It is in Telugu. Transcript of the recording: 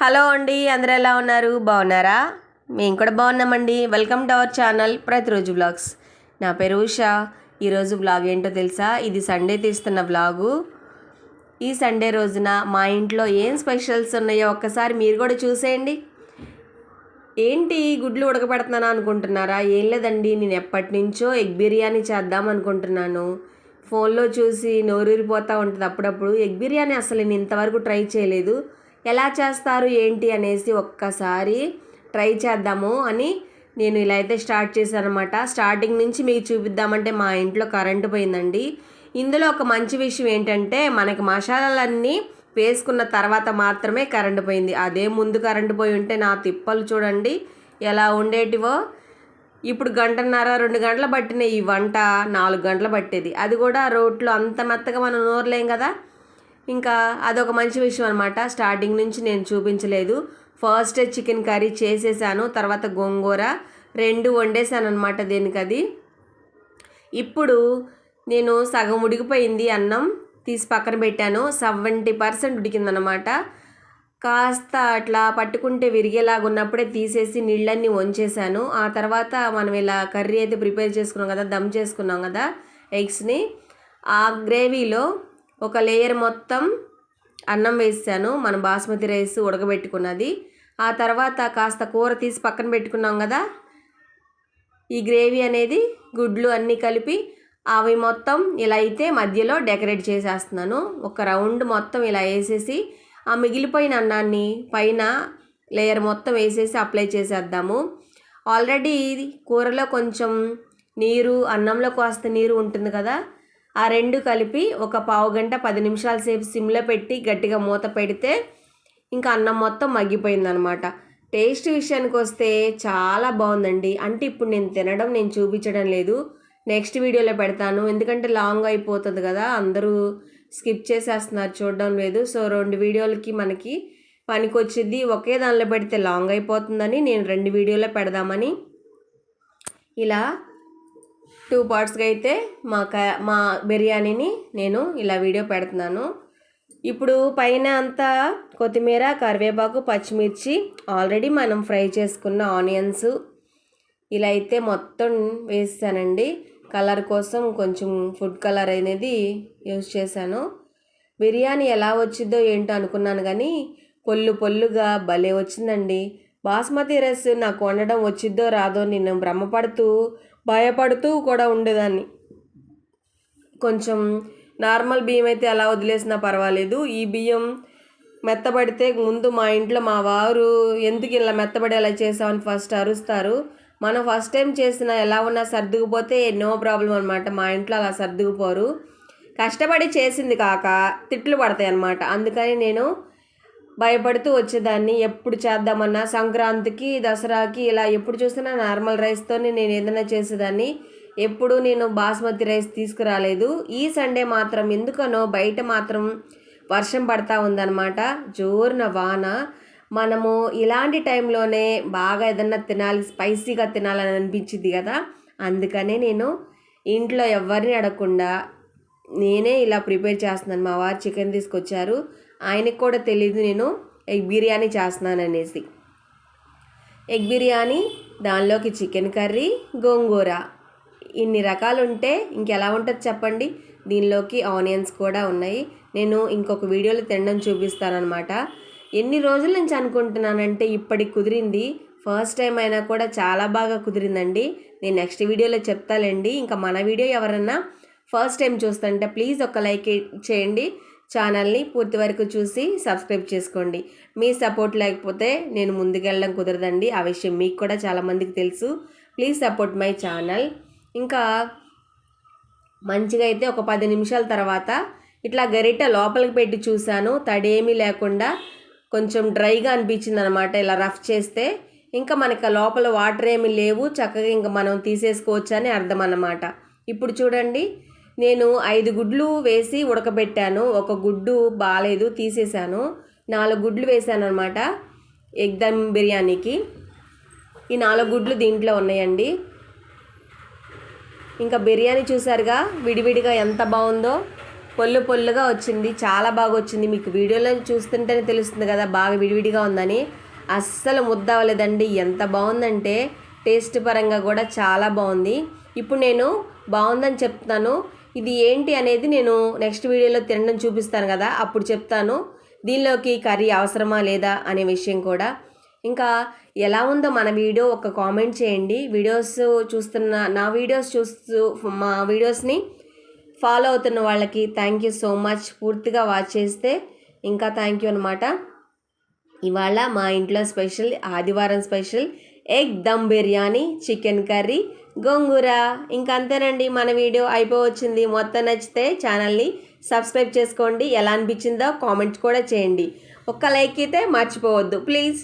హలో అండి అందరూ ఎలా ఉన్నారు? బాగున్నారా? మేము కూడా బాగున్నామండి. వెల్కమ్ టు అవర్ ఛానల్ ప్రతిరోజు వ్లాగ్స్ నా పేరు ఉషా. ఈరోజు వ్లాగ్ ఏంటో తెలుసా? ఇది సండే తీస్తున్న వ్లాగు ఈ సండే రోజున మా ఇంట్లో ఏం స్పెషల్స్ ఉన్నాయో ఒక్కసారి మీరు కూడా చూసేయండి. ఏంటి గుడ్లు ఉడకబెడుతున్నానా అనుకుంటున్నారా? ఏం లేదండి నేను ఎప్పటి నుంచో ఎగ్ బిర్యానీ చేద్దాం అనుకుంటున్నాను. ఫోన్లో చూసి నోరూరిపోతూ ఉంటుంది అప్పుడప్పుడు. ఎగ్ బిర్యానీ అసలు నేను ఇంతవరకు ట్రై చేయలేదు. ఎలా చేస్తారు ఏంటి అనేసి ఒక్కసారి ట్రై చేద్దాము అని నేను ఇలా అయితే స్టార్ట్ చేశాను అనమాట స్టార్టింగ్ నుంచి మీకు చూపిద్దామంటే మా ఇంట్లో కరెంటు పోయిందండి. ఇందులో ఒక మంచి విషయం ఏంటంటే మనకి మసాలాలన్నీ వేసుకున్న తర్వాత మాత్రమే కరెంటు పోయింది. అదే ముందు కరెంటు పోయి ఉంటే నా తిప్పలు చూడండి ఎలా ఉండేటివో. ఇప్పుడు గంటన్నర రెండు గంటలు పట్టిన ఈ వంట నాలుగు గంటలు పట్టేది. అది కూడా రోట్లో అంత మెత్తగా మనం నూరలేం కదా. ఇంకా అదొక మంచి విషయం అనమాట స్టార్టింగ్ నుంచి నేను చూపించలేదు. ఫస్ట్ చికెన్ కర్రీ చేసేసాను తర్వాత గోంగూర రెండు వండేసాను అనమాట దీనికి అది ఇప్పుడు నేను సగం ఉడికిపోయింది అన్నం తీసి పక్కన పెట్టాను. సెవెంటీ పర్సెంట్ ఉడికిందనమాట కాస్త అట్లా పట్టుకుంటే విరిగేలాగా ఉన్నప్పుడే తీసేసి నీళ్ళన్నీ వంచేసాను. ఆ తర్వాత మనం ఇలా కర్రీ అయితే ప్రిపేర్ చేసుకున్నాం కదా దమ్ చేసుకున్నాం కదా ఎగ్స్ని. ఆ గ్రేవీలో ఒక లేయర్ మొత్తం అన్నం వేసాను. మన బాస్మతి రైస్ ఉడకబెట్టుకున్నది. ఆ తర్వాత కాస్త కూర తీసి పక్కన పెట్టుకున్నాం కదా. ఈ గ్రేవీ అనేది గుడ్లు అన్నీ కలిపి అవి మొత్తం ఇలా అయితే మధ్యలో డెకరేట్ చేసేస్తున్నాను. ఒక రౌండ్ మొత్తం ఇలా వేసేసి ఆ మిగిలిపోయిన అన్నాన్ని పైన లేయర్ మొత్తం వేసేసి అప్లై చేసేద్దాము. ఆల్రెడీ కూరలో కొంచెం నీరు అన్నంలో కాస్త నీరు ఉంటుంది కదా. ఆ రెండు కలిపి ఒక పావు గంట పది నిమిషాల సేపు సిమ్లో పెట్టి గట్టిగా మూత పెడితే ఇంకా అన్నం మొత్తం మగ్గిపోయిందనమాట. టేస్ట్ విషయానికి వస్తే చాలా బాగుందండి. అంటే ఇప్పుడు నేను తినడం నేను చూపించడం లేదు. నెక్స్ట్ వీడియోలో పెడతాను. ఎందుకంటే లాంగ్ అయిపోతుంది కదా అందరూ స్కిప్ చేసేస్తున్నారు చూడడం లేదు. సో రెండు వీడియోలకి మనకి పనికొచ్చింది. ఒకే దానిలో పెడితే లాంగ్ అయిపోతుందని నేను రెండు వీడియోలో పెడదామని ఇలా టూ పార్ట్స్గా అయితే మా క మా బిర్యానీని నేను ఇలా వీడియో పెడుతున్నాను. ఇప్పుడు పైన అంతా కొత్తిమీర కరివేపాకు పచ్చిమిర్చి ఆల్రెడీ మనం ఫ్రై చేసుకున్న ఆనియన్స్ ఇలా అయితే మొత్తం వేసానండి. కలర్ కోసం కొంచెం ఫుడ్ కలర్ అనేది యూజ్ చేశాను. బిర్యానీ ఎలా వచ్చిందో ఏంటో అనుకున్నాను కానీ పొల్లు పొల్లుగా భలే వచ్చిందండి. బాస్మతి రైస్ నాకు వండడం వచ్చిద్దో రాదో నేను భ్రమపడుతూ భయపడుతూ కూడా ఉండేదాన్ని. కొంచెం నార్మల్ బియ్యం అయితే అలా వదిలేసినా పర్వాలేదు. ఈ బియ్యం మెత్తబడితే ముందు మా ఇంట్లో మా వారు ఎందుకు ఇలా మెత్తబడి అలా చేసామని ఫస్ట్ అరుస్తారు. మనం ఫస్ట్ టైం చేసిన ఎలా ఉన్నా సర్దుకుపోతే నో ప్రాబ్లం అనమాట మా ఇంట్లో అలా సర్దుకుపోరు. కష్టపడి చేసింది కాక తిట్లు పడతాయి అనమాట అందుకని నేను భయపడుతూ వచ్చేదాన్ని. ఎప్పుడు చేద్దామన్నా సంక్రాంతికి దసరాకి ఇలా ఎప్పుడు చూసినా నార్మల్ రైస్తోనే నేను ఏదైనా చేసేదాన్ని. ఎప్పుడు నేను బాస్మతి రైస్ తీసుకురాలేదు. ఈ సండే మాత్రం ఎందుకనో బయట మాత్రం వర్షం పడతా ఉందన్నమాట. జోరున వాన. మనము ఇలాంటి టైంలోనే బాగా ఏదన్నా తినాలి స్పైసీగా తినాలని అనిపించింది కదా. అందుకనే నేను ఇంట్లో ఎవరిని అడగకుండా నేనే ఇలా ప్రిపేర్ చేస్తున్నాను. మా వారు చికెన్ తీసుకొచ్చారు. ఆయనకు కూడా తెలియదు నేను ఎగ్ బిర్యానీ చేస్తున్నాను అనేసి ఎగ్ బిర్యానీ దానిలోకి చికెన్ కర్రీ గోంగూర. ఇన్ని రకాలు ఉంటే ఇంకెలా ఉంటుంది చెప్పండి? దీనిలోకి ఆనియన్స్ కూడా ఉన్నాయి. నేను ఇంకొక వీడియోలో తినడం చూపిస్తానమాట ఎన్ని రోజుల నుంచి అనుకుంటున్నానంటే ఇప్పటికి కుదిరింది. ఫస్ట్ టైం అయినా కూడా చాలా బాగా కుదిరిందండి. నేను నెక్స్ట్ వీడియోలో చెప్తాలండి. ఇంకా మన వీడియో ఎవరన్నా ఫస్ట్ టైం చూస్తుంటే ప్లీజ్ ఒక లైక్ చేయండి. ఛానల్ని పూర్తి వరకు చూసి సబ్స్క్రైబ్ చేసుకోండి. మీ సపోర్ట్ లేకపోతే నేను ముందుకెళ్ళడం కుదరదండి. ఆ విషయం మీకు కూడా చాలామందికి తెలుసు. Please support my channel. ఇంకా మంచిగా అయితే ఒక పది నిమిషాల తర్వాత ఇట్లా గరిట లోపలికి పెట్టి చూశాను. తడేమీ లేకుండా కొంచెం డ్రైగా అనిపించింది అనమాట ఇలా రఫ్ చేస్తే ఇంకా మనకి లోపల వాటర్ ఏమి లేవు. చక్కగా ఇంకా మనం తీసేసుకోవచ్చు అని అర్థం అన్నమాట ఇప్పుడు చూడండి. నేను ఐదు గుడ్లు వేసి ఉడకబెట్టాను. ఒక గుడ్డు బాగాలేదు తీసేసాను నాలుగు గుడ్లు వేసాను అనమాట ఎగ్ దమ్ బిర్యానీకి. ఈ నాలుగు గుడ్లు దీంట్లో ఉన్నాయండి. ఇంకా బిర్యానీ చూసారుగా విడివిడిగా ఎంత బాగుందో. పొల్లు పొల్లుగా వచ్చింది చాలా బాగా వచ్చింది. మీకు వీడియోలో చూస్తుంటేనే తెలుస్తుంది కదా బాగా విడివిడిగా ఉందని. అస్సలు ముద్ద అవ్వలేదండి. ఎంత బాగుందంటే టేస్ట్ పరంగా కూడా చాలా బాగుంది. ఇప్పుడు నేను బాగుందని చెప్తాను. ఇది ఏంటి అనేది నేను నెక్స్ట్ వీడియోలో తినడం చూపిస్తాను కదా అప్పుడు చెప్తాను. దీనిలోకి కర్రీ అవసరమా లేదా అనే విషయం కూడా. ఇంకా ఎలా ఉందో మన వీడియో ఒక కామెంట్ చేయండి. వీడియోస్ చూస్తున్న నా వీడియోస్ చూస్తూ మా వీడియోస్ని ఫాలో అవుతున్న వాళ్ళకి థ్యాంక్ యూ సో మచ్ పూర్తిగా వాచ్ చేస్తే ఇంకా థ్యాంక్ యూ అనమాట ఇవాళ మా ఇంట్లో స్పెషల్ ఆదివారం special egg dum biryani chicken curry గోంగూర. ఇంకా అంతేనండి మన వీడియో అయిపోవచ్చింది. మొత్తం నచ్చితే ఛానల్ని సబ్స్క్రైబ్ చేసుకోండి. ఎలా అనిపించిందో కామెంట్ కూడా చేయండి. ఒక్క లైక్ అయితే మర్చిపోవద్దు. ప్లీజ్.